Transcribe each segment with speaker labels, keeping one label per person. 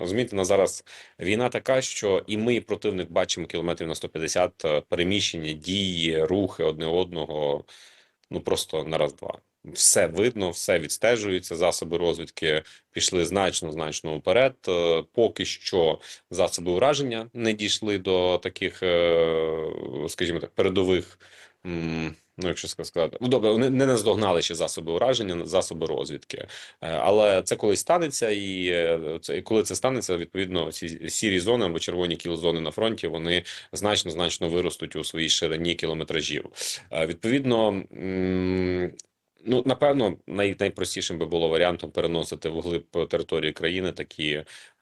Speaker 1: Розумієте, на зараз війна така, що і ми, і противник, бачимо кілометрів на 150 е, переміщення, дії, рухи одне одного. Ну просто на раз-два. Все видно, все відстежується. Засоби розвідки пішли значно значно вперед. Е, Поки що засоби ураження не дійшли до таких, е, скажімо так, передових. Ну, якщо сказати, ну добре, вони не наздогнали ще засоби ураження, засоби розвідки, Е, але це колись станеться, і е, це і коли це станеться, відповідно, ці сірі зони або червоні кіл-зони на фронті вони значно значно виростуть у своїй ширині кілометражів. Е, Відповідно, ну напевно, най, найпростішим би було варіантом переносити вглиб території країни такі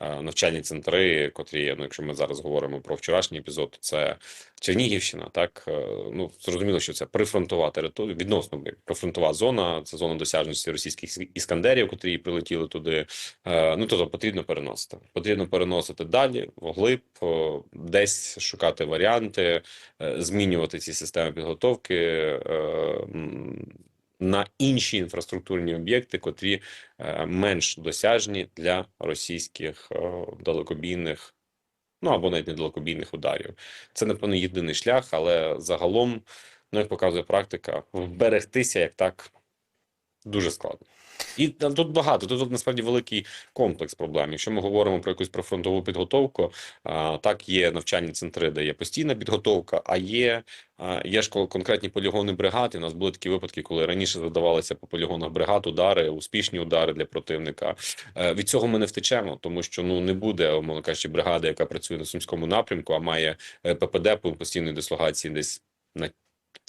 Speaker 1: е, навчальні центри, котрі, ну, якщо ми зараз говоримо про вчорашній епізод, це Чернігівщина. Так Е, ну зрозуміло, що це прифронтова територія, відносно прифронтова зона, це зона досяжності російських іскандерів, котрі прилетіли туди. Е, Ну тобто потрібно переносити. Потрібно переносити далі, вглиб, е, десь шукати варіанти, е, змінювати ці системи підготовки. е, На інші інфраструктурні об'єкти, котрі е, менш досяжні для російських е, далекобійних, ну або навіть не далекобійних ударів. Це напевно єдиний шлях, але загалом, ну як показує практика, вберегтися як так дуже складно. І тут багато. Тут, насправді великий комплекс проблем. Якщо ми говоримо про якусь прифронтову підготовку, так є навчальні центри, де є постійна підготовка, а є, є ж кон- конкретні полігони бригад. І у нас були такі випадки, коли раніше задавалися по полігонах бригад удари, успішні удари для противника. Е, Від цього ми не втечемо, тому що ну не буде, умовно кажучи, бригади, яка працює на сумському напрямку, а має е, ППД по постійної дислокації десь на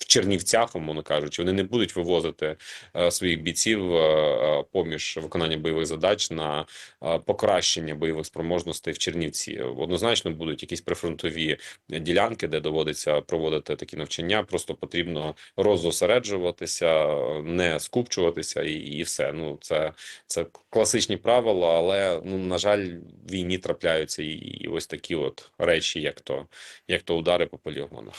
Speaker 1: в Чернівцях, умовно кажучи, вони не будуть вивозити е, своїх бійців е, е, поміж виконання бойових задач на покращення бойових спроможностей в Чернівці. Однозначно будуть якісь прифронтові ділянки, де доводиться проводити такі навчання. Просто потрібно роззосереджуватися, не скупчуватися, і, і все. Ну це, це класичні правила, але ну на жаль, в війні трапляються і, і ось такі от речі, як то, як то удари по полігонах.